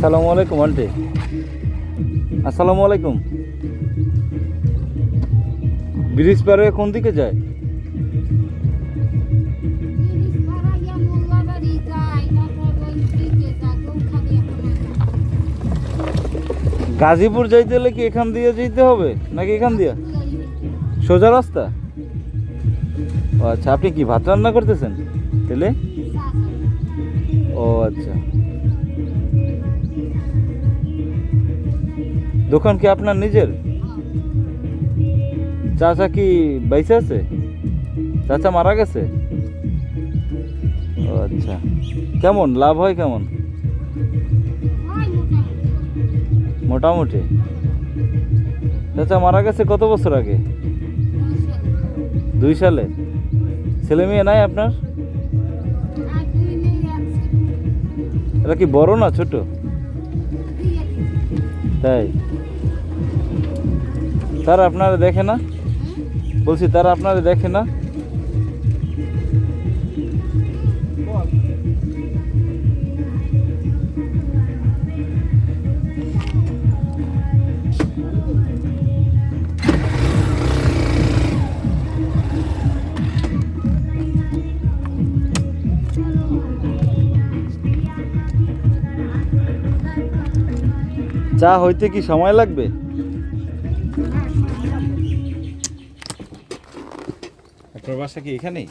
আসসালামু আলাইকুম, আন্টি। আসসালামু আলাইকুম। ব্রিজ পার হয়ে কোন দিকে যায়? গাজীপুর যাইতে হলে কি এখান দিয়ে যেতে হবে, নাকি এখান দিয়ে? সোজা রাস্তা? ও আচ্ছা আপনি কি ভাত রান্না করতেছেন? তেলে? ও আচ্ছা। দোকান কি আপনার নিজের? চাচা কি বাইসে আছে? চাচা মারা গেছে? ও আচ্ছা। কেমন? লাভ হয় কেমন? মোটামুটি। চাচা মারা গেছে কত বছর আগে? দুই সালে। ছেলে মেয়ে নাই আপনার? এটা কি বড় না ছোট? তাই। তারা আপনারা দেখে না? বলছি তারা আপনারা দেখে না? চা হইতে কি সময় লাগবে? আপনার বাসা কি এখানেই?